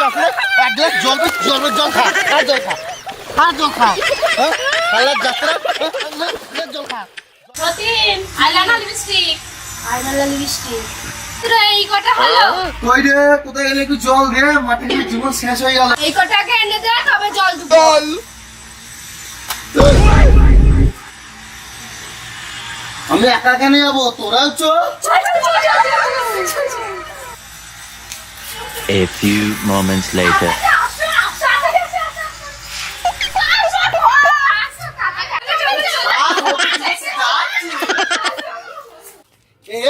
যাত্রা এক গ্লাস জল জল জল খা আর জল খা আর জল খা হ্যাঁ শালার যাত্রা নে, নে, জল খা প্রতিদিন আইলাইনার লিপস্টিক। Eyeliner lipstick. এই কটা হলো? কই রে কোথায় গেলে একটু জল দে মাটি থেকে জীবন শেষ হয়ে গেল। এই কটাকে এনে দে তবে জল দেবো জল। আমি একা কেন যাব? তোরাও চো A few moments later. এ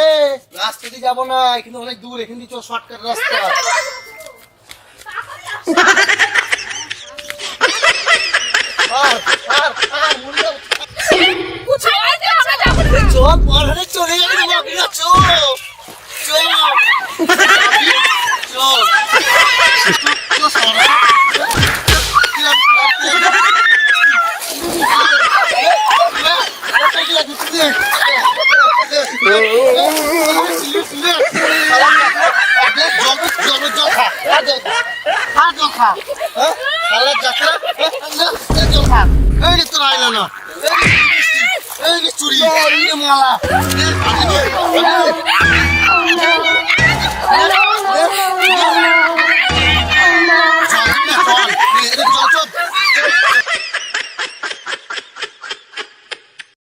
রাস্তা দিয়ে যাব না এখানে অনেক দূর এখান দিয়ে চো শর্টকাট রাস্তা আর, আর, আর, মরে যাব। চল চলে যাবে রে বাপিরা চল চল চল চল সারা চুরি। মালা।